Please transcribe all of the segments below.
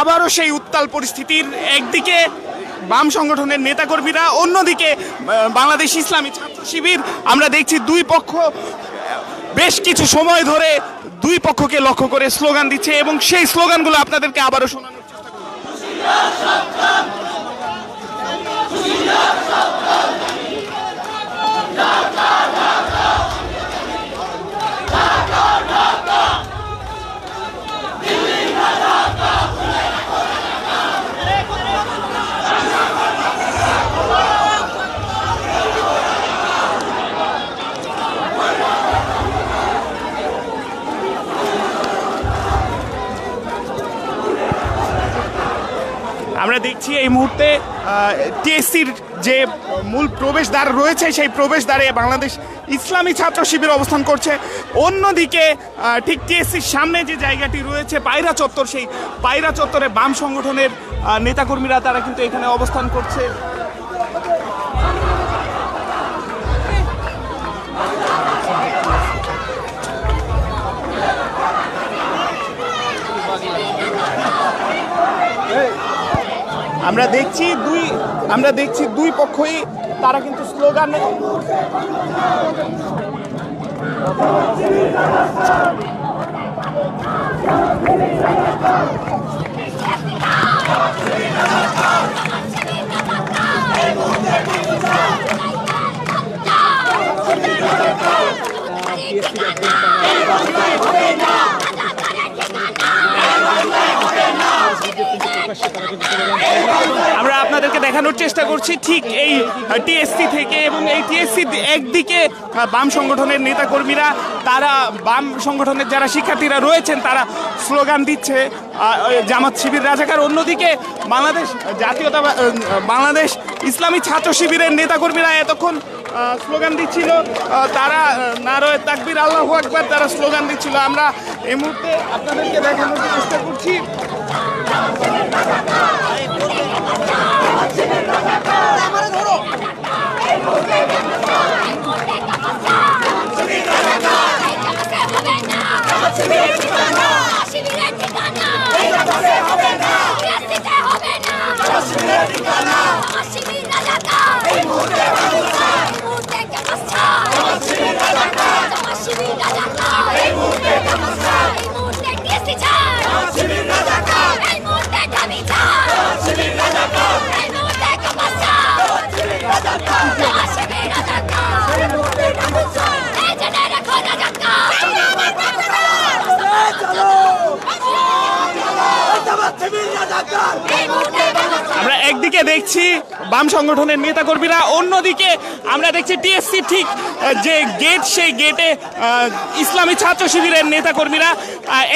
আবারও সেই উত্তাল পরিস্থিতির একদিকে বাম সংগঠনের নেতাকর্মীরা, অন্যদিকে বাংলাদেশ ইসলামী ছাত্র শিবির। আমরা দেখছি দুই পক্ষ বেশ কিছু সময় ধরে দুই পক্ষকে লক্ষ্য করে স্লোগান দিচ্ছে এবং সেই স্লোগানগুলো আপনাদেরকে আবারও শোনানোর আমরা দেখছি এই মুহূর্তে টিএসসির যে মূল প্রবেশদ্বার রয়েছে, সেই প্রবেশদ্বারে বাংলাদেশ ইসলামী ছাত্র শিবির অবস্থান করছে। অন্যদিকে ঠিক টিএসসির সামনে যে জায়গাটি রয়েছে, পায়রা চত্বর, সেই পায়রা চত্বরে বাম সংগঠনের নেতাকর্মীরা, তারা কিন্তু এখানে অবস্থান করছে। আমরা দেখছি দুই আমরা দেখছি দুই পক্ষই তারা কিন্তু স্লোগান আমরা আপনাদেরকে দেখানোর চেষ্টা করছি ঠিক এই টিএসসি থেকে এবং এই টিএসসি একদিকে বাম সংগঠনের নেতাকর্মীরা, তারা বাম সংগঠনের যারা শিক্ষার্থীরা রয়েছেন, তারা স্লোগান দিচ্ছে জামাত শিবির রাজাকার। অন্যদিকে বাংলাদেশ জাতীয়তা বাংলাদেশ ইসলামী ছাত্র শিবিরের নেতাকর্মীরা এতক্ষণ স্লোগান দিচ্ছিল। তারা নারয় তাকবির, আল্লাহ আকবার, তারা স্লোগান দিচ্ছিল। আমরা এই মুহূর্তে আপনাদেরকে দেখানোর চেষ্টা করছি। আমরা একদিকে দেখছি বাম সংগঠনের নেতাকর্মীরা, অন্যদিকে আমরা দেখছি টিএসসি ঠিক যে গেট সেই গেটে ইসলামী ছাত্র শিবিরের নেতাকর্মীরা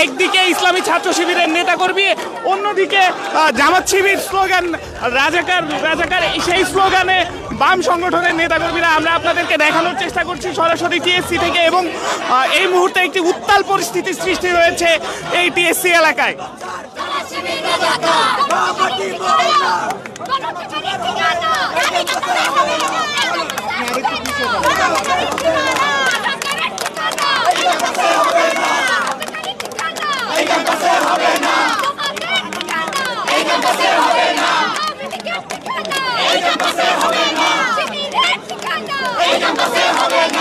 একদিকে ইসলামী ছাত্র শিবিরের নেতাকর্মী, অন্যদিকে জামাত শিবির স্লোগান, রাজাকার রাজাকার, সেই স্লোগানে বাম সংগঠনের নেতাকর্মীরা। আমরা আপনাদেরকে দেখানোর চেষ্টা করছি সরাসরি টিএসসি থেকে এবং এই মুহূর্তে একটি উত্তাল পরিস্থিতির সৃষ্টি হয়েছে এই টিএসসি এলাকায়। হবে না